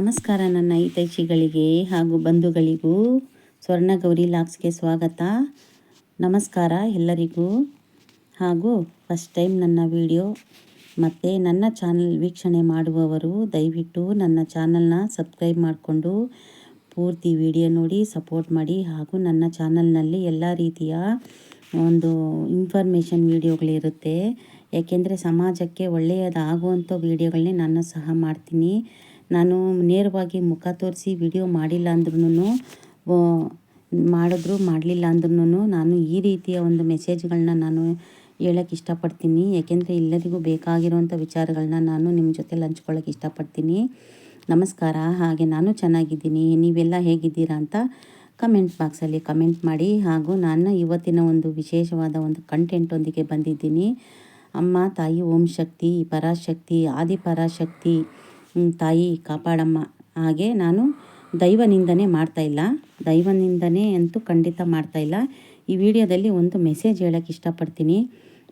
ನಮಸ್ಕಾರ ನನ್ನ ಹಿತೈಷಿಗಳಿಗೆ ಹಾಗೂ ಬಂಧುಗಳಿಗೂ. ಸ್ವರ್ಣಗೌರಿ ಲಾಕ್ಸ್ಗೆ ಸ್ವಾಗತ. ನಮಸ್ಕಾರ ಎಲ್ಲರಿಗೂ. ಹಾಗೂ ಫಸ್ಟ್ ಟೈಮ್ ನನ್ನ ವಿಡಿಯೋ ಮತ್ತು ನನ್ನ ಚಾನಲ್ ವೀಕ್ಷಣೆ ಮಾಡುವವರು, ದಯವಿಟ್ಟು ನನ್ನ ಚಾನಲ್ನ ಸಬ್ಸ್ಕ್ರೈಬ್ ಮಾಡಿಕೊಂಡು ಪೂರ್ತಿ ವಿಡಿಯೋ ನೋಡಿ, ಸಪೋರ್ಟ್ ಮಾಡಿ ಹಾಗೂ ನನ್ನ ಚಾನಲ್ನಲ್ಲಿ ಎಲ್ಲ ರೀತಿಯ ಒಂದು ಇನ್ಫಾರ್ಮೇಷನ್ ವೀಡಿಯೋಗಳಿರುತ್ತೆ. ಯಾಕೆಂದರೆ ಸಮಾಜಕ್ಕೆ ಒಳ್ಳೆಯದಾಗುವಂಥ ವೀಡಿಯೋಗಳನ್ನೇ ನಾನು ಸಹ ಮಾಡ್ತೀನಿ. ನಾನು ನೇರವಾಗಿ ಮುಖ ತೋರಿಸಿ ವಿಡಿಯೋ ಮಾಡಿಲ್ಲ ಅಂದ್ರೂ ಮಾಡಿದ್ರು ಮಾಡಲಿಲ್ಲ ಅಂದ್ರೂ ನಾನು ಈ ರೀತಿಯ ಒಂದು ಮೆಸೇಜ್ಗಳನ್ನ ನಾನು ಹೇಳೋಕ್ಕೆ ಇಷ್ಟಪಡ್ತೀನಿ. ಯಾಕೆಂದರೆ ಎಲ್ಲರಿಗೂ ಬೇಕಾಗಿರುವಂಥ ವಿಚಾರಗಳನ್ನ ನಾನು ನಿಮ್ಮ ಜೊತೆ ಹಂಚ್ಕೊಳ್ಳೋಕೆ ಇಷ್ಟಪಡ್ತೀನಿ. ನಮಸ್ಕಾರ. ಹಾಗೆ ನಾನು ಚೆನ್ನಾಗಿದ್ದೀನಿ. ನೀವೆಲ್ಲ ಹೇಗಿದ್ದೀರಾ ಅಂತ ಕಮೆಂಟ್ ಬಾಕ್ಸಲ್ಲಿ ಕಮೆಂಟ್ ಮಾಡಿ. ಹಾಗೂ ನಾನು ಇವತ್ತಿನ ಒಂದು ವಿಶೇಷವಾದ ಒಂದು ಕಂಟೆಂಟೊಂದಿಗೆ ಬಂದಿದ್ದೀನಿ. ಅಮ್ಮ, ತಾಯಿ, ಓಂ ಶಕ್ತಿ, ಪರಾಶಕ್ತಿ ಆದಿ ಪರಾಶಕ್ತಿ ತಾಯಿ, ಕಾಪಾಡಮ್ಮ. ಹಾಗೆ ನಾನು ದೈವ ನಿಂದನೆ ಮಾಡ್ತಾಯಿಲ್ಲ ದೈವ ನಿಂದನೆ ಅಂತೂ ಖಂಡಿತ ಮಾಡ್ತಾಯಿಲ್ಲ ಈ ವಿಡಿಯೋದಲ್ಲಿ ಒಂದು ಮೆಸೇಜ್ ಹೇಳೋಕ್ಕೆ ಇಷ್ಟಪಡ್ತೀನಿ.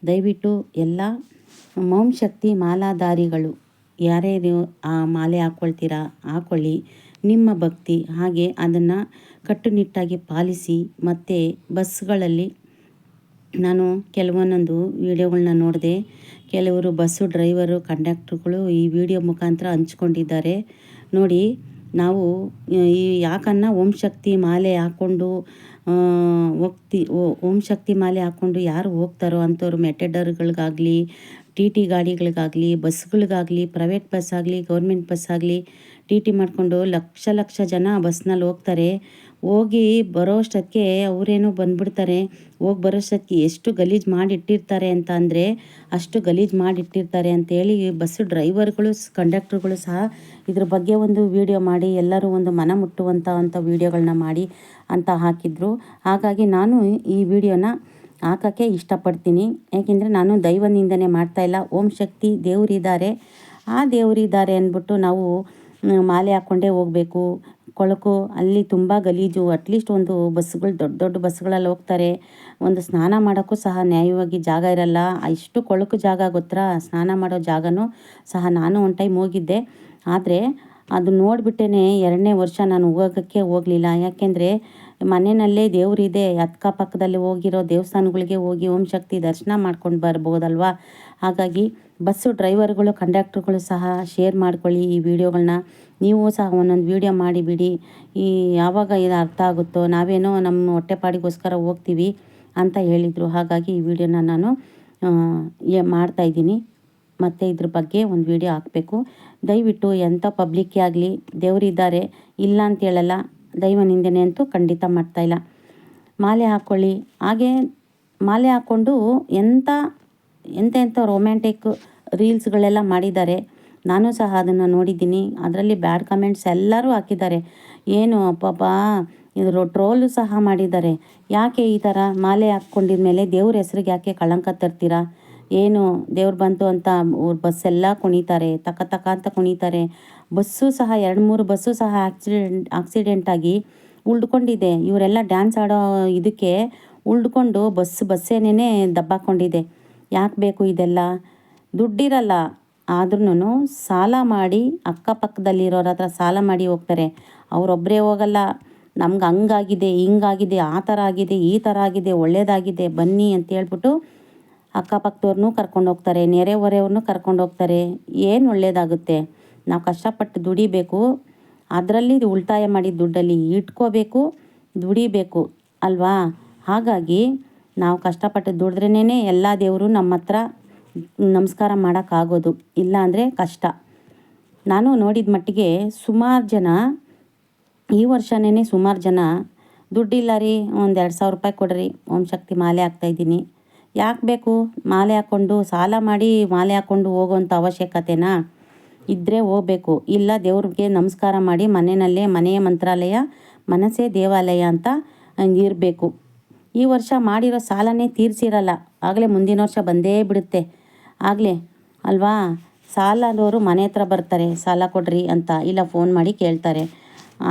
ದಯವಿಟ್ಟು ಎಲ್ಲ ಮೌಂಶಕ್ತಿ ಶಕ್ತಿ ಮಾಲಾಧಾರಿಗಳು ಯಾರ್ಯಾರು ಆ ಮಾಲೆ ಹಾಕ್ಕೊಳ್ತೀರಾ ಹಾಕ್ಕೊಳ್ಳಿ ನಿಮ್ಮ ಭಕ್ತಿ, ಹಾಗೆ ಅದನ್ನು ಕಟ್ಟುನಿಟ್ಟಾಗಿ ಪಾಲಿಸಿ, ಮತ್ತು ಬಸ್ಗಳಲ್ಲಿ ನಾನು ಕೆಲವೊಂದೊಂದು ವೀಡಿಯೋಗಳನ್ನ ನೋಡಿದೆ. ಕೆಲವರು ಬಸ್ಸು ಡ್ರೈವರು, ಕಂಡಕ್ಟ್ರುಗಳು ಈ ವಿಡಿಯೋ ಮುಖಾಂತರ ಹಂಚ್ಕೊಂಡಿದ್ದಾರೆ. ನೋಡಿ, ನಾವು ಈ ಯಾಕನ್ನ ಓಂ ಶಕ್ತಿ ಮಾಲೆ ಹಾಕ್ಕೊಂಡು ಹೋಗ್ತಿ, ಓಂ ಶಕ್ತಿ ಮಾಲೆ ಹಾಕ್ಕೊಂಡು ಯಾರು ಹೋಗ್ತಾರೋ ಅಂಥವ್ರು ಮೆಟೆಡರ್ಗಳಿಗಾಗಲಿ ಟಿ ಟಿ ಗಾಡಿಗಳಿಗಾಗಲಿ, ಬಸ್ಗಳಿಗಾಗಲಿ, ಪ್ರೈವೇಟ್ ಬಸ್ ಆಗಲಿ ಗೌರ್ಮೆಂಟ್ ಬಸ್ ಆಗಲಿ ಟಿ ಟಿ ಮಾಡಿಕೊಂಡು ಲಕ್ಷ ಲಕ್ಷ ಜನ ಬಸ್ನಲ್ಲಿ ಹೋಗ್ತಾರೆ. ಹೋಗಿ ಬರೋಷ್ಟಕ್ಕೆ ಅವರೇನೋ ಬಂದ್ಬಿಡ್ತಾರೆ. ಹೋಗಿ ಬರೋಷ್ಟಕ್ಕೆ ಎಷ್ಟು ಗಲೀಜು ಮಾಡಿಟ್ಟಿರ್ತಾರೆ ಅಂತ ಅಂದರೆ, ಅಷ್ಟು ಗಲೀಜು ಮಾಡಿಟ್ಟಿರ್ತಾರೆ ಅಂತೇಳಿ ಬಸ್ಸು ಡ್ರೈವರ್ಗಳು, ಕಂಡಕ್ಟ್ರುಗಳು ಸಹ ಇದ್ರ ಬಗ್ಗೆ ಒಂದು ವಿಡಿಯೋ ಮಾಡಿ, ಎಲ್ಲರೂ ಒಂದು ಮನ ಮುಟ್ಟುವಂಥ ಅಂಥ ವೀಡಿಯೋಗಳನ್ನ ಮಾಡಿ ಅಂತ ಹಾಕಿದ್ರು. ಹಾಗಾಗಿ ನಾನು ಈ ವಿಡಿಯೋನ ಹಾಕೋಕ್ಕೆ ಇಷ್ಟಪಡ್ತೀನಿ. ಯಾಕೆಂದರೆ ನಾನು ದೈವ ನಿಂದನೆ ಮಾಡ್ತಾಯಿಲ್ಲ ಓಂ ಶಕ್ತಿ ದೇವರಿದ್ದಾರೆ. ಆ ದೇವರಿದ್ದಾರೆ ಅಂದ್ಬಿಟ್ಟು ನಾವು ಮಾಲೆ ಹಾಕ್ಕೊಂಡೇ ಹೋಗಬೇಕು. ಕೊಳಕು ಅಲ್ಲಿ ತುಂಬ ಗಲೀಜು. ಅಟ್ಲೀಸ್ಟ್ ಒಂದು ಬಸ್ಗಳು ದೊಡ್ಡ ದೊಡ್ಡ ಬಸ್ಗಳಲ್ಲಿ ಹೋಗ್ತಾರೆ. ಒಂದು ಸ್ನಾನ ಮಾಡೋಕ್ಕೂ ಸಹ ನ್ಯಾಯವಾಗಿ ಜಾಗ ಇರಲ್ಲ. ಇಷ್ಟು ಕೊಳಕು ಜಾಗ ಗೊತ್ತಾ? ಸ್ನಾನ ಮಾಡೋ ಜಾಗನೂ ಸಹ ನಾನು ಒಂದು ಟೈಮ್ ಹೋಗಿದ್ದೆ. ಆದರೆ ಅದು ನೋಡಿಬಿಟ್ಟೇ ಎರಡನೇ ವರ್ಷ ನಾನು ಹೋಗೋಕ್ಕೆ ಹೋಗಲಿಲ್ಲ. ಯಾಕೆಂದರೆ ಮನೆಯಲ್ಲೇ ದೇವರಿದೆ ಅಕ್ಕಪಕ್ಕದಲ್ಲಿ ಹೋಗಿರೋ ದೇವಸ್ಥಾನಗಳಿಗೆ ಹೋಗಿ ಓಂ ಶಕ್ತಿ ದರ್ಶನ ಮಾಡ್ಕೊಂಡು ಬರ್ಬೋದಲ್ವಾ? ಹಾಗಾಗಿ ಬಸ್ಸು ಡ್ರೈವರ್ಗಳು, ಕಂಡಕ್ಟ್ರುಗಳು ಸಹ ಶೇರ್ ಮಾಡ್ಕೊಳ್ಳಿ ಈ ವಿಡಿಯೋಗಳನ್ನ ನೀವು ಸಹ ಒಂದೊಂದು ವೀಡಿಯೋ ಮಾಡಿಬಿಡಿ. ಈ ಯಾವಾಗ ಇದು ಅರ್ಥ ಆಗುತ್ತೋ, ನಾವೇನೋ ನಮ್ಮ ಹೊಟ್ಟೆಪಾಡಿಗೋಸ್ಕರ ಹೋಗ್ತೀವಿ ಅಂತ ಹೇಳಿದರು. ಹಾಗಾಗಿ ಈ ವಿಡಿಯೋನ ನಾನು ಮಾಡ್ತಾಯಿದ್ದೀನಿ ಮತ್ತು ಇದ್ರ ಬಗ್ಗೆ ಒಂದು ವಿಡಿಯೋ ಹಾಕಬೇಕು. ದಯವಿಟ್ಟು ಎಂಥ ಪಬ್ಲಿಕ್ಕೇ ಆಗಲಿ ದೇವರಿದ್ದಾರೆ ಇಲ್ಲ ಅಂತ ಹೇಳಲ್ಲ, ದೈವ ನಿಂದನೆ ಅಂತೂ ಖಂಡಿತ ಮಾಡ್ತಾಯಿಲ್ಲ ಮಾಲೆ ಹಾಕ್ಕೊಳ್ಳಿ ಹಾಗೆ ಮಾಲೆ ಹಾಕ್ಕೊಂಡು ಎಂಥ ಎಂಥ ಎಂಥ ರೊಮ್ಯಾಂಟಿಕ್ ರೀಲ್ಸ್ಗಳೆಲ್ಲ ಮಾಡಿದ್ದಾರೆ. ನಾನು ಸಹ ಅದನ್ನು ನೋಡಿದ್ದೀನಿ. ಅದರಲ್ಲಿ ಬ್ಯಾಡ್ ಕಮೆಂಟ್ಸ್ ಎಲ್ಲರೂ ಹಾಕಿದ್ದಾರೆ. ಏನು ಪಾಪ ಇದು ಟ್ರೋಲು ಸಹ ಮಾಡಿದ್ದಾರೆ. ಯಾಕೆ ಈ ಥರ ಮಾಲೆ ಹಾಕ್ಕೊಂಡಿದ ಮೇಲೆ ದೇವ್ರ ಹೆಸ್ರಿಗೆ ಯಾಕೆ ಕಳಂಕ ತರ್ತೀರಾ? ಏನು ದೇವ್ರು ಬಂತು ಅಂತ ಬಸ್ಸೆಲ್ಲ ಕುಣಿತಾರೆ, ತಕ ತಕ ಅಂತ ಕುಣಿತಾರೆ. ಬಸ್ಸು ಸಹ, ಎರಡು ಮೂರು ಬಸ್ಸು ಸಹ ಆಕ್ಸಿಡೆಂಟ್ ಆಕ್ಸಿಡೆಂಟ್ ಆಗಿ ಉಳ್ಕೊಂಡಿದೆ. ಇವರೆಲ್ಲ ಡ್ಯಾನ್ಸ್ ಆಡೋ ಇದಕ್ಕೆ ಉಳ್ಕೊಂಡು ಬಸ್ ಬಸ್ಸೇನೇ ದಬ್ಬಾಕೊಂಡಿದೆ. ಯಾಕೆ ಬೇಕು ಇದೆಲ್ಲ? ದುಡ್ಡಿರಲ್ಲ. ಆದ್ರೂ ಸಾಲ ಮಾಡಿ ಅಕ್ಕಪಕ್ಕದಲ್ಲಿರೋರ ಹತ್ರ ಸಾಲ ಮಾಡಿ ಹೋಗ್ತಾರೆ. ಅವರೊಬ್ಬರೇ ಹೋಗಲ್ಲ. ನಮ್ಗೆ ಹಂಗಾಗಿದೆ, ಹಿಂಗಾಗಿದೆ, ಆ ಥರ ಆಗಿದೆ, ಈ ಥರ ಆಗಿದೆ ಒಳ್ಳೆಯದಾಗಿದೆ ಬನ್ನಿ ಅಂತ ಹೇಳ್ಬಿಟ್ಟು ಅಕ್ಕಪಕ್ಕದವ್ರನ್ನೂ ಕರ್ಕೊಂಡು ಹೋಗ್ತಾರೆ, ನೆರೆ ಹೊರೆಯವ್ರನ್ನೂ ಕರ್ಕೊಂಡು ಹೋಗ್ತಾರೆ. ಏನು ಒಳ್ಳೆಯದಾಗುತ್ತೆ ನಾವು ಕಷ್ಟಪಟ್ಟು ದುಡಿಬೇಕು. ಅದರಲ್ಲಿ ಉಳಿತಾಯ ಮಾಡಿದ ದುಡ್ಡಲ್ಲಿ ಇಟ್ಕೋಬೇಕು, ದುಡಿಬೇಕು, ಅಲ್ವಾ? ಹಾಗಾಗಿ ನಾವು ಕಷ್ಟಪಟ್ಟು ದುಡಿದ್ರೇ ಎಲ್ಲ ದೇವರು ನಮ್ಮ ಹತ್ರ ನಮಸ್ಕಾರ ಮಾಡೋಕ್ಕಾಗೋದು ಇಲ್ಲ ಅಂದರೆ ಕಷ್ಟ. ನಾನು ನೋಡಿದ ಮಟ್ಟಿಗೆ ಸುಮಾರು ಜನ, ಈ ವರ್ಷನೇ ಸುಮಾರು ಜನ ದುಡ್ಡಿಲ್ಲ ರೀ, ಒಂದು ಎರಡು ಸಾವಿರ ರೂಪಾಯಿ ಕೊಡ್ರಿ, ಓಂ ಶಕ್ತಿ ಮಾಲೆ ಹಾಕ್ತಾಯಿದ್ದೀನಿ ಯಾಕೆ ಬೇಕು? ಮಾಲೆ ಹಾಕ್ಕೊಂಡು ಸಾಲ ಮಾಡಿ ಮಾಲೆ ಹಾಕ್ಕೊಂಡು ಹೋಗೋವಂಥ ಅವಶ್ಯಕತೆನಾ? ಇದ್ದರೆ ಹೋಗಬೇಕು. ಇಲ್ಲ ದೇವ್ರಿಗೆ ನಮಸ್ಕಾರ ಮಾಡಿ ಮನೆಯಲ್ಲೇ, ಮನೆಯ ಮಂತ್ರಾಲಯ, ಮನಸ್ಸೇ ದೇವಾಲಯ ಅಂತ ಇರಬೇಕು. ಈ ವರ್ಷ ಮಾಡಿರೋ ಸಾಲನೇ ತೀರಿಸಿರಲ್ಲ. ಆಗಲೇ ಮುಂದಿನ ವರ್ಷ ಬಂದೇ ಬಿಡುತ್ತೆ. ಆಗಲೇ, ಅಲ್ವಾ? ಸಾಲದವರು ಮನೆ ಹತ್ರ ಬರ್ತಾರೆ, ಸಾಲ ಕೊಡ್ರಿ ಅಂತ. ಇಲ್ಲ ಫೋನ್ ಮಾಡಿ ಕೇಳ್ತಾರೆ.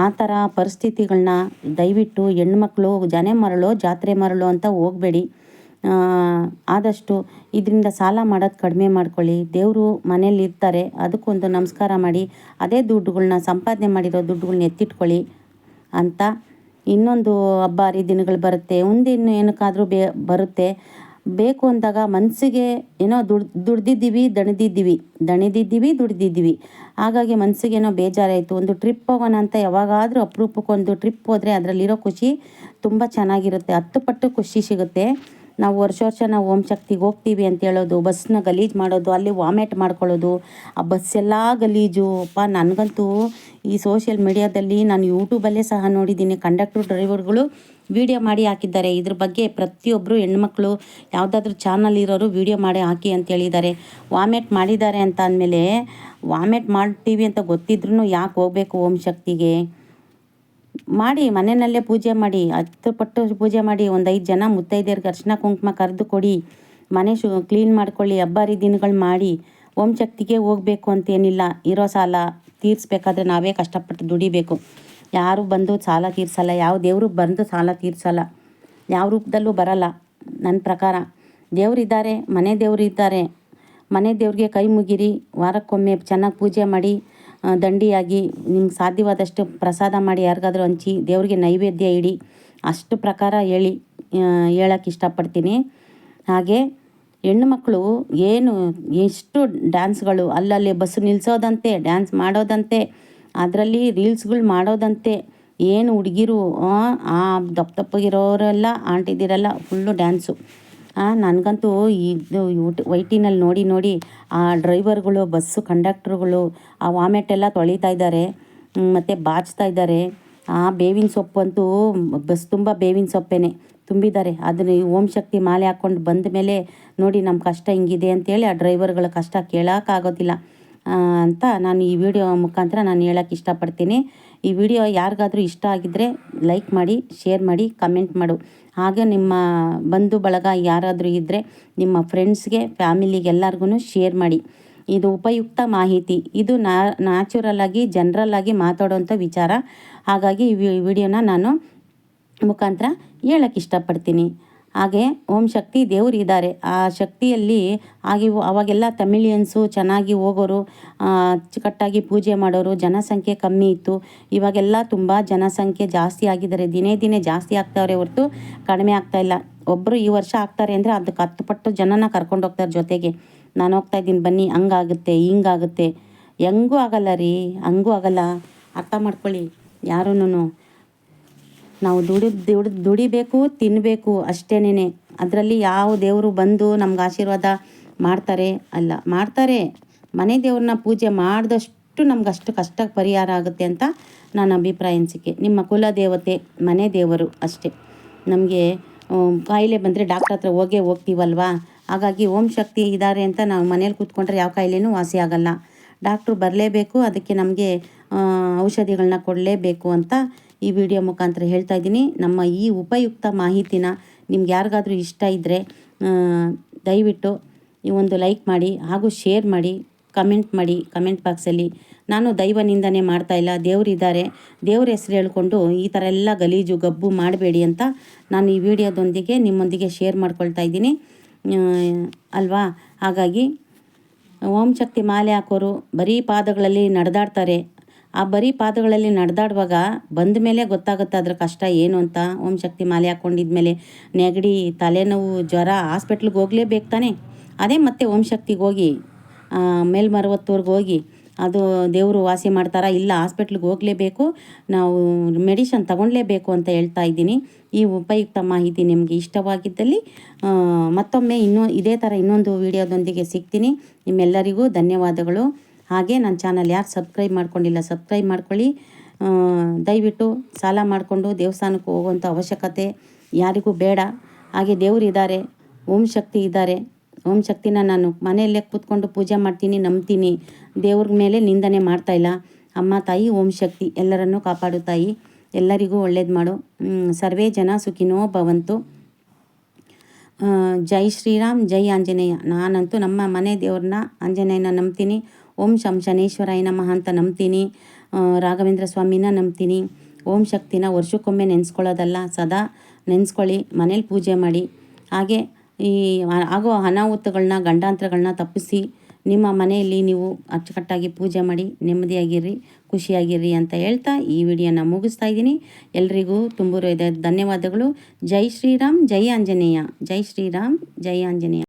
ಆ ಥರ ಪರಿಸ್ಥಿತಿಗಳನ್ನ ದಯವಿಟ್ಟು ಹೆಣ್ಮಕ್ಳು, ಜನೆ ಮರಳು, ಜಾತ್ರೆ ಮರಳು ಅಂತ ಹೋಗಬೇಡಿ. ಆದಷ್ಟು ಇದರಿಂದ ಸಾಲ ಮಾಡೋದು ಕಡಿಮೆ ಮಾಡ್ಕೊಳ್ಳಿ. ದೇವರು ಮನೇಲಿ ಇರ್ತಾರೆ, ಅದಕ್ಕೊಂದು ನಮಸ್ಕಾರ ಮಾಡಿ, ಅದೇ ದುಡ್ಡುಗಳನ್ನ ಸಂಪಾದನೆ ಮಾಡಿರೋ ದುಡ್ಡುಗಳನ್ನ ಎತ್ತಿಟ್ಕೊಳ್ಳಿ ಅಂತ ಇನ್ನೊಂದು ಹಬ್ಬ ಹರಿದಿನಗಳು ಬರುತ್ತೆ. ಮುಂದಿನ ಏನಕ್ಕಾದರೂ ಬೇ, ಬರುತ್ತೆ. ಬೇಕು ಅಂದಾಗ ಮನಸ್ಸಿಗೆ ಏನೋ ದುಡ್, ದುಡ್ದಿದ್ದೀವಿ, ದಣಿದಿದ್ದೀವಿ ದಣಿದಿದ್ದೀವಿ, ದುಡ್ದಿದ್ದೀವಿ. ಹಾಗಾಗಿ ಮನಸ್ಸಿಗೆ ಏನೋ ಬೇಜಾರಾಯಿತು. ಒಂದು ಟ್ರಿಪ್ ಹೋಗೋಣ ಅಂತ ಯಾವಾಗಾದರೂ ಅಪರೂಪಕ್ಕೊಂದು ಟ್ರಿಪ್ ಹೋದರೆ ಅದರಲ್ಲಿರೋ ಖುಷಿ ತುಂಬ ಚೆನ್ನಾಗಿರುತ್ತೆ. ಹತ್ತು ಪಟ್ಟು ಖುಷಿ ಸಿಗುತ್ತೆ. ನಾವು ವರ್ಷ ವರ್ಷ ನಾವು ಓಂ ಶಕ್ತಿಗೆ ಹೋಗ್ತೀವಿ ಅಂತ ಹೇಳೋದು, ಬಸ್ನ ಗಲೀಜು ಮಾಡೋದು, ಅಲ್ಲಿ ವಾಮಿಟ್ ಮಾಡ್ಕೊಳ್ಳೋದು, ಆ ಬಸ್ ಎಲ್ಲ ಗಲೀಜು. ಅಪ್ಪ, ನನಗಂತೂ ಈ ಸೋಷಿಯಲ್ ಮೀಡಿಯಾದಲ್ಲಿ ನಾನು ಯೂಟ್ಯೂಬಲ್ಲೇ ಸಹ ನೋಡಿದ್ದೀನಿ. ಕಂಡಕ್ಟ್ರು ಡ್ರೈವರ್ಗಳು ವಿಡಿಯೋ ಮಾಡಿ ಹಾಕಿದ್ದಾರೆ. ಇದ್ರ ಬಗ್ಗೆ ಪ್ರತಿಯೊಬ್ಬರು ಹೆಣ್ಮಕ್ಳು ಯಾವುದಾದ್ರೂ ಚಾನಲ್ ಇರೋರು ವಿಡಿಯೋ ಮಾಡಿ ಹಾಕಿ ಅಂತ ಹೇಳಿದ್ದಾರೆ. ವಾಮೆಟ್ ಮಾಡಿದ್ದಾರೆ ಅಂತ ಅಂದಮೇಲೆ ವಾಮೆಟ್ ಮಾಡ್ತೀವಿ ಅಂತ ಗೊತ್ತಿದ್ರೂ ಯಾಕೆ ಹೋಗಬೇಕು ಓಂ ಶಕ್ತಿಗೆ? ಮಾಡಿ, ಮನೆಯಲ್ಲೇ ಪೂಜೆ ಮಾಡಿ ಹತ್ತು ಪಟ್ಟು ಪೂಜೆ ಮಾಡಿ, ಒಂದು ಐದು ಜನ ಮುತ್ತೈದೆಯರಿಗೆ ಅರ್ಶಿನ ಕುಂಕುಮ ಕರೆದು ಕೊಡಿ, ಮನೆ ಶು ಕ್ಲೀನ್ ಮಾಡ್ಕೊಳ್ಳಿ ಹಬ್ಬ ಹರಿದಿನಗಳು ಮಾಡಿ, ಓಂ ಶಕ್ತಿಗೆ ಹೋಗಬೇಕು ಅಂತೇನಿಲ್ಲ ಇರೋ ಸಾಲ ತೀರಿಸ್ಬೇಕಾದ್ರೆ ನಾವೇ ಕಷ್ಟಪಟ್ಟು ದುಡಿಬೇಕು. ಯಾರು ಬಂದು ಸಾಲ ತೀರ್ಸಲ್ಲ, ಯಾವ ದೇವರು ಬಂದು ಸಾಲ ತೀರ್ಸಲ್ಲ, ಯಾವ ರೂಪದಲ್ಲೂ ಬರಲ್ಲ. ನನ್ನ ಪ್ರಕಾರ ದೇವರಿದ್ದಾರೆ, ಮನೆ ದೇವರು ಇದ್ದಾರೆ ಮನೆ ದೇವ್ರಿಗೆ ಕೈ ಮುಗಿರಿ, ವಾರಕ್ಕೊಮ್ಮೆ ಚೆನ್ನಾಗಿ ಪೂಜೆ ಮಾಡಿ ದಂಡಿಯಾಗಿ ನಿಮ್ಗೆ ಸಾಧ್ಯವಾದಷ್ಟು ಪ್ರಸಾದ ಮಾಡಿ, ಯಾರಿಗಾದರೂ ಹಂಚಿ ದೇವರಿಗೆ ನೈವೇದ್ಯ ಇಡಿ, ಅಷ್ಟು ಪ್ರಕಾರ ಹೇಳಿ ಹೇಳೋಕ್ಕೆ ಇಷ್ಟಪಡ್ತೀನಿ. ಹಾಗೆ ಹೆಣ್ಣು ಮಕ್ಕಳು ಏನು, ಎಷ್ಟು ಡ್ಯಾನ್ಸ್ಗಳು ಅಲ್ಲಲ್ಲಿ ಬಸ್ಸು ನಿಲ್ಲಿಸೋದಂತೆ ಡ್ಯಾನ್ಸ್ ಮಾಡೋದಂತೆ ಅದರಲ್ಲಿ ರೀಲ್ಸ್ಗಳು ಮಾಡೋದಂತೆ ಏನು ಹುಡುಗಿರು, ಆ ದಪ್ಪ ದಪ್ಪಗಿರೋರೆಲ್ಲ, ಆಂಟಿದಿರೆಲ್ಲ ಫುಲ್ಲು ಡ್ಯಾನ್ಸು ನನಗಂತೂ ಇದು ಯೂಟ್, ವೈಟಿನಲ್ಲಿ ನೋಡಿ ನೋಡಿ, ಆ ಡ್ರೈವರ್ಗಳು ಬಸ್ಸು ಕಂಡಕ್ಟ್ರುಗಳು, ಆ ವಾಮೆಟ್ ಎಲ್ಲ ತೊಳಿತಾ ಇದ್ದಾರೆ. ಮತ್ತು ಬಾಚ್ತಾ ಇದ್ದಾರೆ. ಆ ಬೇವಿನ ಸೊಪ್ಪು ಅಂತೂ ಬಸ್ ತುಂಬ ಬೇವಿನ ಸೊಪ್ಪೇನೆ ತುಂಬಿದ್ದಾರೆ. ಅದನ್ನು ಈ ಓಂ ಶಕ್ತಿ ಮಾಲೆ ಹಾಕ್ಕೊಂಡು ಬಂದ ಮೇಲೆ ನೋಡಿ ನಮ್ಮ ಕಷ್ಟ ಹಿಂಗಿದೆ ಅಂತೇಳಿ ಆ ಡ್ರೈವರ್ಗಳ ಕಷ್ಟ ಕೇಳೋಕ್ಕಾಗೋದಿಲ್ಲ. ಅಂತ ನಾನು ಈ ವಿಡಿಯೋ ಮುಖಾಂತರ ನಾನು ಹೇಳೋಕ್ಕೆ ಇಷ್ಟಪಡ್ತೀನಿ. ಈ ವಿಡಿಯೋ ಯಾರಿಗಾದರೂ ಇಷ್ಟ ಆಗಿದ್ದರೆ ಲೈಕ್ ಮಾಡಿ ಶೇರ್ ಮಾಡಿ ಕಮೆಂಟ್ ಮಾಡು. ಹಾಗೆ ನಿಮ್ಮ ಬಂಧು ಬಳಗ ಯಾರಾದರೂ ಇದ್ದರೆ ನಿಮ್ಮ ಫ್ರೆಂಡ್ಸ್ಗೆ ಫ್ಯಾಮಿಲಿಗೆ ಎಲ್ಲರಿಗೂ ಶೇರ್ ಮಾಡಿ. ಇದು ಉಪಯುಕ್ತ ಮಾಹಿತಿ. ಇದು ನ್ಯಾಚುರಲ್ ಆಗಿ ಜನರಲ್ ಆಗಿ ಮಾತಾಡೋವಂಥ ವಿಚಾರ. ಹಾಗಾಗಿ ಈ ವಿಡಿಯೋನ ನಾನು ಮುಖಾಂತರ ಹೇಳಕ್ಕೆ ಇಷ್ಟಪಡ್ತೀನಿ. ಹಾಗೆ ಓಂ ಶಕ್ತಿ ದೇವರು ಇದ್ದಾರೆ. ಆ ಶಕ್ತಿಯಲ್ಲಿ ಆಗಿ ಅವಾಗೆಲ್ಲ ತಮಿಳಿಯನ್ಸು ಚೆನ್ನಾಗಿ ಹೋಗೋರು ಅಚ್ಚುಕಟ್ಟಾಗಿ ಪೂಜೆ ಮಾಡೋರು, ಜನಸಂಖ್ಯೆ ಕಮ್ಮಿ ಇತ್ತು. ಇವಾಗೆಲ್ಲ ತುಂಬ ಜನಸಂಖ್ಯೆ ಜಾಸ್ತಿ ಆಗಿದ್ದಾರೆ. ದಿನೇ ದಿನೇ ಜಾಸ್ತಿ ಆಗ್ತಾವ್ರೆ ಹೊರತು ಕಡಿಮೆ ಆಗ್ತಾ ಇಲ್ಲ. ಒಬ್ಬರು ಈ ವರ್ಷ ಆಗ್ತಾರೆ ಅಂದರೆ ಅದಕ್ಕೆ ಹತ್ತು ಪಟ್ಟು ಜನನ ಕರ್ಕೊಂಡು ಹೋಗ್ತಾರೆ ಜೊತೆಗೆ. ನಾನು ಹೋಗ್ತಾ ಇದ್ದೀನಿ, ಬನ್ನಿ, ಹಂಗಾಗುತ್ತೆ, ಹಿಂಗಾಗುತ್ತೆ. ಹೆಂಗೂ ಆಗಲ್ಲ ರೀ, ಹಂಗೂ ಆಗಲ್ಲ. ಅರ್ಥ ಮಾಡ್ಕೊಳ್ಳಿ ಯಾರೂನು ನಾವು ದುಡಿ ದುಡಿ, ದುಡಿಬೇಕು ತಿನ್ನಬೇಕು ಅಷ್ಟೇನೆ ಅದರಲ್ಲಿ ಯಾವ ದೇವರು ಬಂದು ನಮ್ಗೆ ಆಶೀರ್ವಾದ ಮಾಡ್ತಾರೆ? ಅಲ್ಲ, ಮಾಡ್ತಾರೆ. ಮನೆ ದೇವ್ರನ್ನ ಪೂಜೆ ಮಾಡಿದಷ್ಟು ನಮ್ಗೆ ಅಷ್ಟು ಕಷ್ಟ ಪರಿಹಾರ ಆಗುತ್ತೆ ಅಂತ ನನ್ನ ಅಭಿಪ್ರಾಯ ಅನಿಸಿಕೆ ನಿಮ್ಮ ಕುಲ ದೇವತೆ ಮನೆ ದೇವರು ಅಷ್ಟೇ. ನಮಗೆ ಕಾಯಿಲೆ ಬಂದರೆ ಡಾಕ್ಟರ್ ಹತ್ರ ಹೋಗೇ ಹೋಗ್ತೀವಲ್ವಾ? ಹಾಗಾಗಿ ಓಂ ಶಕ್ತಿ ಇದ್ದಾರೆ ಅಂತ ನಾವು ಮನೇಲಿ ಕೂತ್ಕೊಂಡ್ರೆ ಯಾವ ಕಾಯಿಲೆನೂ ವಾಸಿ ಆಗಲ್ಲ. ಡಾಕ್ಟ್ರು ಬರಲೇಬೇಕು, ಅದಕ್ಕೆ ನಮಗೆ ಔಷಧಿಗಳನ್ನ ಕೊಡಲೇಬೇಕು ಅಂತ ಈ ವಿಡಿಯೋ ಮುಖಾಂತರ ಹೇಳ್ತಾ ಇದ್ದೀನಿ. ನಮ್ಮ ಈ ಉಪಯುಕ್ತ ಮಾಹಿತಿನ ನಿಮ್ಗೆ ಯಾರಿಗಾದರೂ ಇಷ್ಟ ಇದ್ದರೆ ದಯವಿಟ್ಟು ಈ ಒಂದು ಲೈಕ್ ಮಾಡಿ, ಹಾಗೂ ಶೇರ್ ಮಾಡಿ, ಕಮೆಂಟ್ ಮಾಡಿ, ಕಮೆಂಟ್ ಬಾಕ್ಸಲ್ಲಿ. ನಾನು ದೈವನಿಂದನೇ ಮಾಡ್ತಾ ಇಲ್ಲ ದೇವರಿದ್ದಾರೆ ದೇವ್ರ ಹೆಸರು ಹೇಳ್ಕೊಂಡು ಈ ಥರ ಎಲ್ಲ ಗಲೀಜು ಗಬ್ಬು ಮಾಡಬೇಡಿ ಅಂತ ನಾನು ಈ ವಿಡಿಯೋದೊಂದಿಗೆ ನಿಮ್ಮೊಂದಿಗೆ ಶೇರ್ ಮಾಡ್ಕೊಳ್ತಾ ಇದ್ದೀನಿ. ಅಲ್ವಾ? ಹಾಗಾಗಿ ಓಂ ಶಕ್ತಿ ಮಾಲೆ ಹಾಕೋರು ಬರೀ ಪಾದಗಳಲ್ಲಿ ನಡೆದಾಡ್ತಾರೆ. ಆ ಬರೀ ಪಾದಗಳಲ್ಲಿ ನಡೆದಾಡುವಾಗ ಬಂದ ಮೇಲೆ ಗೊತ್ತಾಗುತ್ತೆ ಅದ್ರ ಕಷ್ಟ ಏನು ಅಂತ. ಓಂ ಶಕ್ತಿ ಮಾಲೆ ಹಾಕ್ಕೊಂಡಿದ್ಮೇಲೆ ನೆಗಡಿ, ತಲೆನೋವು, ಜ್ವರ ಹಾಸ್ಪಿಟ್ಲ್ಗೆ ಹೋಗ್ಲೇಬೇಕು ತಾನೆ. ಅದೇ ಮತ್ತೆ ಓಂ ಶಕ್ತಿಗೆ ಹೋಗಿ ಮೇಲ್ಮರವತ್ತೂರ್ಗೆ ಹೋಗಿ ಅದು ದೇವರು ವಾಸಿ ಮಾಡ್ತಾರಾ ಇಲ್ಲ ಹಾಸ್ಪಿಟ್ಲ್ಗೆ ಹೋಗಲೇಬೇಕು, ನಾವು ಮೆಡಿಷನ್ ತಗೊಳ್ಲೇಬೇಕು ಅಂತ ಹೇಳ್ತಾ ಇದ್ದೀನಿ. ಈ ಉಪಯುಕ್ತ ಮಾಹಿತಿ ನಿಮಗೆ ಇಷ್ಟವಾಗಿದ್ದಲ್ಲಿ ಮತ್ತೊಮ್ಮೆ ಇನ್ನೂ ಇದೇ ಥರ ಇನ್ನೊಂದು ವಿಡಿಯೋದೊಂದಿಗೆ ಸಿಗ್ತೀನಿ. ನಿಮ್ಮೆಲ್ಲರಿಗೂ ಧನ್ಯವಾದಗಳು. ಹಾಗೆ ನನ್ನ ಚಾನಲ್ ಯಾರು ಸಬ್ಸ್ಕ್ರೈಬ್ ಮಾಡ್ಕೊಂಡಿಲ್ಲ, ಸಬ್ಸ್ಕ್ರೈಬ್ ಮಾಡ್ಕೊಳ್ಳಿ. ದಯವಿಟ್ಟು ಸಾಲ ಮಾಡಿಕೊಂಡು ದೇವಸ್ಥಾನಕ್ಕೆ ಹೋಗುವಂಥ ಅವಶ್ಯಕತೆ ಯಾರಿಗೂ ಬೇಡ. ಹಾಗೆ ದೇವರು ಇದ್ದಾರೆ, ಓಂ ಶಕ್ತಿ ಇದ್ದಾರೆ. ಓಂ ಶಕ್ತಿನ ನಾನು ಮನೆಯಲ್ಲೇ ಕೂತ್ಕೊಂಡು ಪೂಜೆ ಮಾಡ್ತೀನಿ, ನಂಬ್ತೀನಿ. ದೇವ್ರ ಮೇಲೆ ನಿಂದನೆ ಮಾಡ್ತಾಯಿಲ್ಲ ಅಮ್ಮ, ತಾಯಿ, ಓಂ ಶಕ್ತಿ ಎಲ್ಲರನ್ನೂ ಕಾಪಾಡು ತಾಯಿ. ಎಲ್ಲರಿಗೂ ಒಳ್ಳೇದು ಮಾಡು. ಸರ್ವೇ ಜನ ಸುಖಿನೋ ಭವಂತು. ಜೈ ಶ್ರೀರಾಮ್, ಜೈ ಆಂಜನೇಯ. ನಾನಂತೂ ನಮ್ಮ ಮನೆ ದೇವ್ರನ್ನ, ಆಂಜನೇಯನ ನಂಬ್ತೀನಿ. ಓಂ ಶಂ ಶನೇಶ್ವರಾಯ ನಮಃ ಅಂತ ನಂಬ್ತೀನಿ. ರಾಘವೇಂದ್ರ ಸ್ವಾಮಿನ ನಂಬ್ತೀನಿ. ಓಂ ಶಕ್ತಿನ ವರ್ಷಕ್ಕೊಮ್ಮೆ ನೆನೆಸ್ಕೊಳ್ಳೋದಲ್ಲ, ಸದಾ ನೆನೆಸ್ಕೊಳ್ಳಿ, ಮನೇಲಿ ಪೂಜೆ ಮಾಡಿ. ಹಾಗೆ ಈ ಆಗೋ ಅನಾಹುತಗಳನ್ನ ಗಂಡಾಂತರಗಳನ್ನ ತಪ್ಪಿಸಿ, ನಿಮ್ಮ ಮನೆಯಲ್ಲಿ ನೀವು ಅಚ್ಚುಕಟ್ಟಾಗಿ ಪೂಜೆ ಮಾಡಿ, ನೆಮ್ಮದಿಯಾಗಿರ್ರಿ, ಖುಷಿಯಾಗಿರ್ರಿ ಅಂತ ಹೇಳ್ತಾ ಈ ವಿಡಿಯೋನ ಮುಗಿಸ್ತಾ ಇದ್ದೀನಿ. ಎಲ್ರಿಗೂ ತುಂಬ ಧನ್ಯವಾದಗಳು. ಜೈ ಶ್ರೀರಾಮ್, ಜೈ ಆಂಜನೇಯ. ಜೈ ಶ್ರೀರಾಮ್, ಜೈ ಆಂಜನೇಯ.